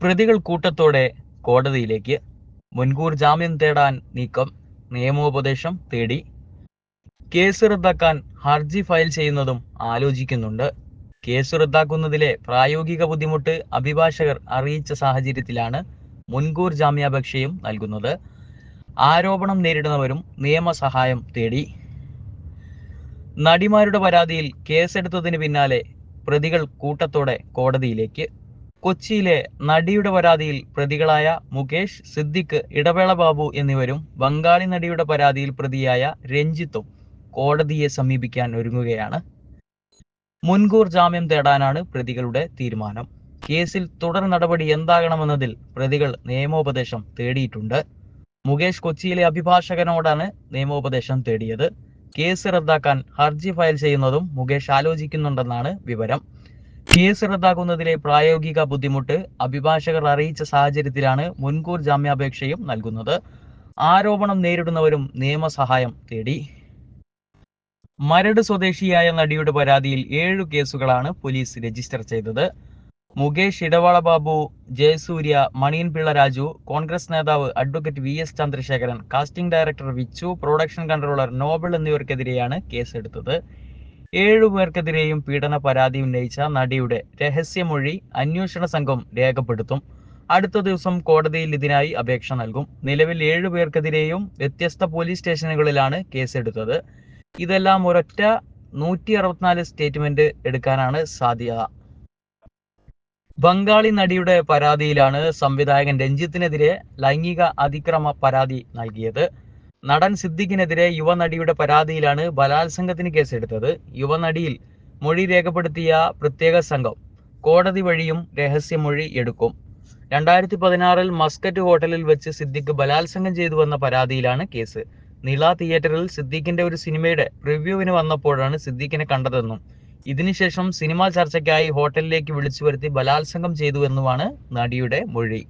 പ്രതികൾ കൂട്ടത്തോടെ കോടതിയിലേക്ക് മുൻകൂർ ജാമ്യം തേടാൻ നീക്കം നിയമോപദേശം തേടി കേസ് റദ്ദാക്കാൻ ഹർജി ഫയൽ ചെയ്യുന്നതും ആലോചിക്കുന്നുണ്ട്. കേസ് റദ്ദാക്കുന്നതിലെ പ്രായോഗിക ബുദ്ധിമുട്ട് അഭിഭാഷകർ അറിയിച്ച സാഹചര്യത്തിലാണ് മുൻകൂർ ജാമ്യാപേക്ഷയും നൽകുന്നത്. ആരോപണം നേരിടുന്നവരും നിയമസഹായം തേടി. നടിമാരുടെ പരാതിയിൽ കേസെടുത്തതിന് പിന്നാലെ പ്രതികൾ കൂട്ടത്തോടെ കോടതിയിലേക്ക് കൊച്ചിയിലെ നടിയുടെ പരാതിയിൽ പ്രതികളായ മുകേഷ് സിദ്ദിഖ് ഇടവേള ബാബു എന്നിവരും ബംഗാളി നടിയുടെ പരാതിയിൽ പ്രതിയായ രഞ്ജിത്തും കോടതിയെ സമീപിക്കാൻ ഒരുങ്ങുകയാണ്. മുൻകൂർ ജാമ്യം തേടാനാണ് പ്രതികളുടെ തീരുമാനം. കേസിൽ തുടർ നടപടി എന്താകണമെന്നതിൽ പ്രതികൾ നിയമോപദേശം തേടിയിട്ടുണ്ട്. മുകേഷ് കൊച്ചിയിലെ അഭിഭാഷകനോടാണ് നിയമോപദേശം തേടിയത്. കേസ് റദ്ദാക്കാൻ ഹർജി ഫയൽ ചെയ്യുന്നതും മുകേഷ് ആലോചിക്കുന്നുണ്ടെന്നാണ് വിവരം. കേസ് റദ്ദാക്കുന്നതിലെ പ്രായോഗിക ബുദ്ധിമുട്ട് അഭിഭാഷകർ അറിയിച്ച സാഹചര്യത്തിലാണ് മുൻകൂർ ജാമ്യാപേക്ഷയും നൽകുന്നത്. ആരോപണം നേരിടുന്നവരും നിയമസഹായം തേടി. മരട് സ്വദേശിയായ നടിയുടെ പരാതിയിൽ ഏഴു കേസുകളാണ് പോലീസ് രജിസ്റ്റർ ചെയ്തത്. മുകേഷ് ഇടവാള ബാബു ജയസൂര്യ മണിയൻപിള്ള രാജു കോൺഗ്രസ് നേതാവ് advocate V S Chandrasekharan casting director Vichu production controller Noble എന്നിവർക്കെതിരെയാണ് കേസെടുത്തത്. ഏഴു പേർക്കെതിരെയും പീഡന പരാതി ഉന്നയിച്ച നടിയുടെ രഹസ്യമൊഴി അന്വേഷണ സംഘം രേഖപ്പെടുത്തും. അടുത്ത ദിവസം കോടതിയിൽ ഇതിനായി അപേക്ഷ നൽകും. നിലവിൽ ഏഴുപേർക്കെതിരെയും വ്യത്യസ്ത പോലീസ് സ്റ്റേഷനുകളിലാണ് കേസെടുത്തത്. ഇതെല്ലാം ഒരൊറ്റ നൂറ്റി അറുപത്തിനാല് സ്റ്റേറ്റ്മെന്റ് എടുക്കാനാണ് സാധ്യത. ബംഗാളി നടിയുടെ പരാതിയിലാണ് സംവിധായകൻ രഞ്ജിത്തിനെതിരെ ലൈംഗിക അതിക്രമ പരാതി നൽകിയത്. നടൻ സിദ്ദിഖിനെതിരെ യുവനടിയുടെ പരാതിയിലാണ് ബലാത്സംഗത്തിന് കേസെടുത്തത്. യുവനടിയിൽ മൊഴി രേഖപ്പെടുത്തിയ പ്രത്യേക സംഘം കോടതി വഴിയും രഹസ്യമൊഴി എടുക്കും. രണ്ടായിരത്തി പതിനാറിൽ മസ്കറ്റ് ഹോട്ടലിൽ വെച്ച് സിദ്ദിഖ് ബലാത്സംഗം ചെയ്തുവെന്ന പരാതിയിലാണ് കേസ്. നിള തിയേറ്ററിൽ സിദ്ദിഖിന്റെ ഒരു സിനിമയുടെ റിവ്യൂവിന് വന്നപ്പോഴാണ് സിദ്ദിഖിനെ കണ്ടതെന്നും ഇതിനുശേഷം സിനിമാ ചർച്ചയ്ക്കായി ഹോട്ടലിലേക്ക് വിളിച്ചു വരുത്തി ബലാത്സംഗം ചെയ്തുവെന്നുമാണ് നടിയുടെ മൊഴി.